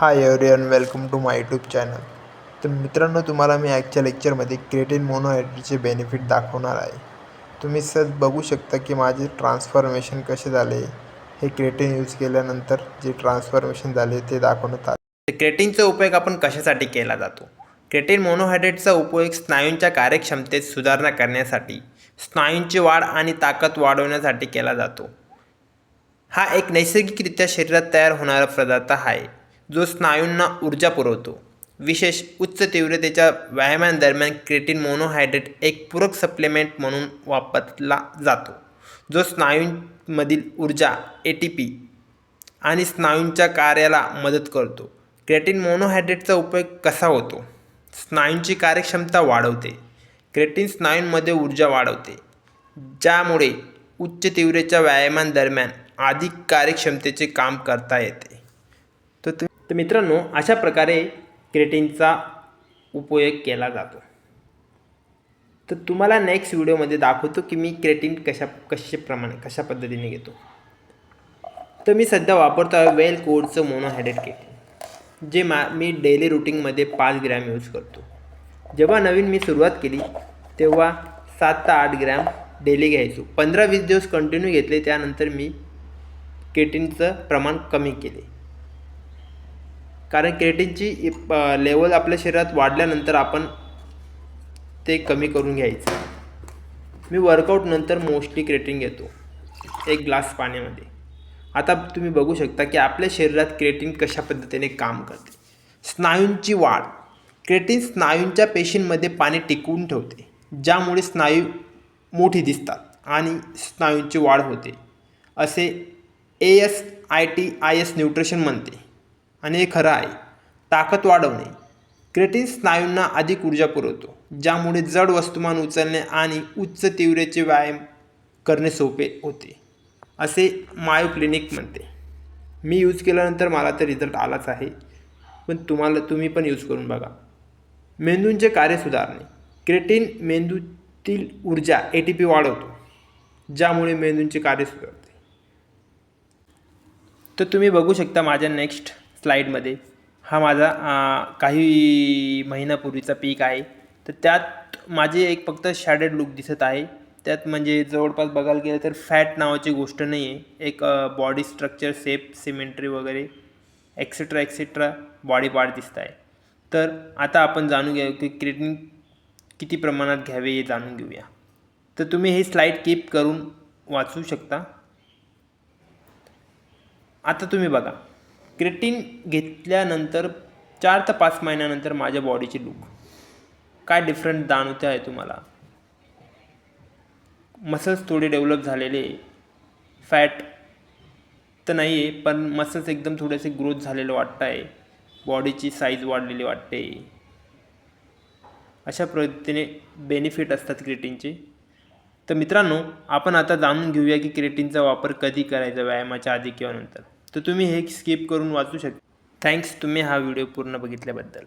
Hi everyone welcome to my YouTube channel तर मित्रांनो तुम्हाला मी आजच्या लेक्चरमध्ये क्रिएटिन मोनोहायड्रेटचे बेनिफिट दाखवणार आहे. तुम्ही सहज बघू शकता की माझे ट्रान्सफॉर्मेशन कसे झाले हे क्रिएटिन यूज केल्यानंतर जे ट्रान्सफॉर्मेशन झाले ते दाखवण्यात आले. क्रेटिनचा उपयोग आपण कशासाठी केला जातो? क्रेटिन मोनोहायड्रेटचा उपयोग स्नायूंच्या कार्यक्षमतेत सुधारणा करण्यासाठी स्नायूंची वाढ आणि ताकद वाढवण्यासाठी केला जातो. हा एक नैसर्गिकरित्या शरीरात तयार होणारा पदार्थ आहे. जो स्नायूंना ऊर्जा पुरवतो. विशेष उच्च तीव्रतेच्या व्यायामांदरम्यान क्रेटीन मोनोहायड्रेट एक पूरक सप्लिमेंट म्हणून वापरला जातो. जो स्नायूंमधील ऊर्जा ए टी पी आणि स्नायूंच्या कार्याला मदत करतो. क्रेटिन मोनोहायड्रेटचा उपयोग कसा होतो? स्नायूंची कार्यक्षमता वाढवते. क्रेटिन स्नायूंमध्ये ऊर्जा वाढवते. ज्यामुळे उच्च तीव्रतेच्या व्यायामांदरम्यान अधिक कार्यक्षमतेचे काम करता येते. तर तु तर मित्रांनो अशा प्रकारे क्रेटिनचा उपयोग केला जातो. तर तुम्हाला नेक्स्ट व्हिडिओमध्ये दाखवतो की मी क्रेटिन कशा कशाप्रमाणे कशा पद्धतीने घेतो. तर मी सध्या वापरतो आहे वेल कोडचं मोनोहायड्रेट क्रेटिन जे मा मी डेली रुटीनमध्ये पाच ग्रॅम यूज करतो. जेव्हा नवीन मी सुरुवात केली तेव्हा सात ते आठ ग्रॅम डेली घ्यायचो. पंधरा वीस दिवस कंटिन्यू घेतले त्यानंतर मी क्रेटिनचं प्रमाण कमी केले. कारण क्रेटिनची लेवल आपल्या शरीरात वाढल्यानंतर आपण ते कमी करून घ्यायचं. मी वर्कआउट नंतर मोस्टली क्रेटिन घेतो. एक ग्लास पाण्यामध्ये. आता तुम्ही बघू शकता की आपल्या शरीरात क्रेटिन कशा पद्धतीने काम करते. स्नायूंची वाढ. क्रेटिन स्नायूंच्या पेशींमध्ये पाणी टिकवून ठेवते ज्यामुळे स्नायू मोठी दिसतात आणि स्नायूंची वाढ होते. असे A S I T I S nutrition म्हणते. आणि हे खरं आहे ताकद वाढवणे. क्रेटिन स्नायूंना अधिक ऊर्जा पुरवतो ज्यामुळे जड वस्तुमान उचलणे आणि उच्च तीव्रेचे व्यायाम करणे सोपे होते. असे मायो क्लिनिक म्हणते. मी यूज केल्यानंतर मला तर रिझल्ट आलाच आहे पण तुम्हाला तुम्ही पण यूज करून बघा. मेंदूंचे कार्य सुधारणे. क्रेटिन मेंदूतील ऊर्जा ए टी पी वाढवतो ज्यामुळे मेंदूंचे कार्य सुधारते. तर तुम्ही बघू शकता माझ्या नेक्स्ट स्लाईडमध्ये हा माझा काही महिन्यापूर्वीचा पीक आहे. तर त्यात माझे एक फक्त शॅडेड लुक दिसत आहे. त्यात म्हणजे जवळपास बघायला गेलं तर फॅट नावाची गोष्ट नाही आहे एक बॉडी स्ट्रक्चर सेप सिमेंट्री वगैरे एक्सेट्रा एक्सेट्रा बॉडी पार्ट दिसत आहे. तर आता आपण जाणून घेऊ की क्रिएटिन किती प्रमाणात घ्यावे हे जाणून घेऊया. तर तुम्ही हे स्लाईड कीप करून वाचू शकता. आता तुम्ही बघा. क्रेटिन घेतल्यानंतर चार ते पाच महिन्यानंतर माझ्या बॉडीची लुक काय डिफरंट जाणवते आहे तुम्हाला? मसल्स थोडे डेव्हलप झालेले फॅट तर नाही आहे पण मसल्स एकदम थोडेसे ग्रोथ झालेलं वाटतं आहे बॉडीची साईज वाढलेली वाटते. अशा पद्धतीने बेनिफिट असतात क्रिटीनचे तर मित्रांनो आपण आता जाणून घेऊया की क्रिटीनचा वापर कधी करायचा व्यायामाच्या आधी किंवा नंतर. तर तुम्ही हे स्किप करून वाचू शकता थँक्स तुम्ही हा व्हिडिओ पूर्ण बघितल्याबद्दल.